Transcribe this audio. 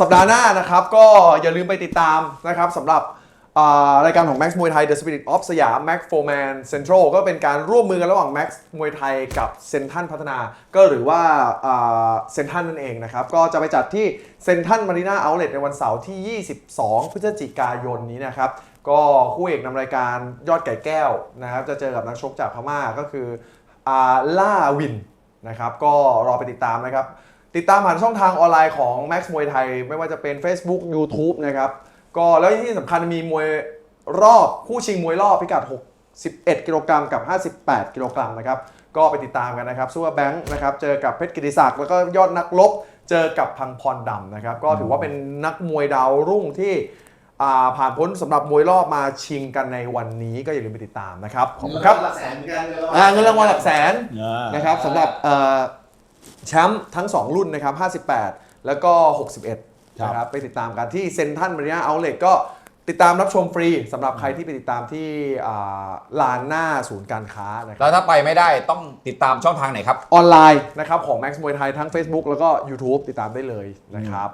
สัปดาห์หน้านะครับก็อย่าลืมไปติดตามนะครับสำหรับอ่ารายการของ Max มวยไทย The Spirit of สยาม Max f o r Man Central ก็เป็นการร่วมมือกันระหว่าง Max มวยไทยกับเซนทันพัฒนา ก็หรือว่าเซนทันนั่นเองนะครับ ก็จะไปจัดที่เซนทันมารีนาเอาเล t ในวันเสาร์ที่ 22 พฤศจิกายนนี้นะครับ ก็คู่เอกนำรายการยอดไก่แก้วนะครับ จะเจอกับนักชกจากพม่าก็คืออาล่าวินนะครับ ก็รอไปติดตามนะครับ ติดตามผ่านช่องทางออนไลน์ของ Max มวยไทย ไม่ว่าจะเป็น Facebook YouTube นะครับ ก็แล้วที่สำคัญมีมวยรอบคู่ชิงมวยรอบพิกัด 61 กิโลกรัมกับ 58 กิโลกรัมนะครับ ก็ไปติดตามกันนะครับซูเปอร์แบงค์นะครับ เจอกับเพชรกิติศักดิ์แล้วก็ยอดนักรบเจอกับพังพรดำนะครับ ก็ถือว่าเป็นนักมวยดาวรุ่งที่อ่าผ่านพ้นสำหรับมวยรอบมาชิงกันในวันนี้ก็อย่าลืมไปติดตามนะครับขอบคุณครับหลักแสนเหมือนกันอ่าเงินรางวัลหลักแสนอ่านนะครับสำหรับเอ่อ แชมป์ทั้ง 2 รุ่นนะครับ 58 แล้วก็ 61นะครับ ไปติดตามกันที่เซนทันมารีนาเอาเลก็ติดตามรับชมฟรีสำหรับใครที่ไปติดตามที่อ่าลานหน้าศูนย์การค้านะคแล้รับวถ้าไปไม่ได้ต้องติดตามช่องทางไหนครับ ออนไลน์นะครับของ Max มวยไทยทั้ง Facebook แล้วก็ YouTube ติดตามได้เลยนะครับ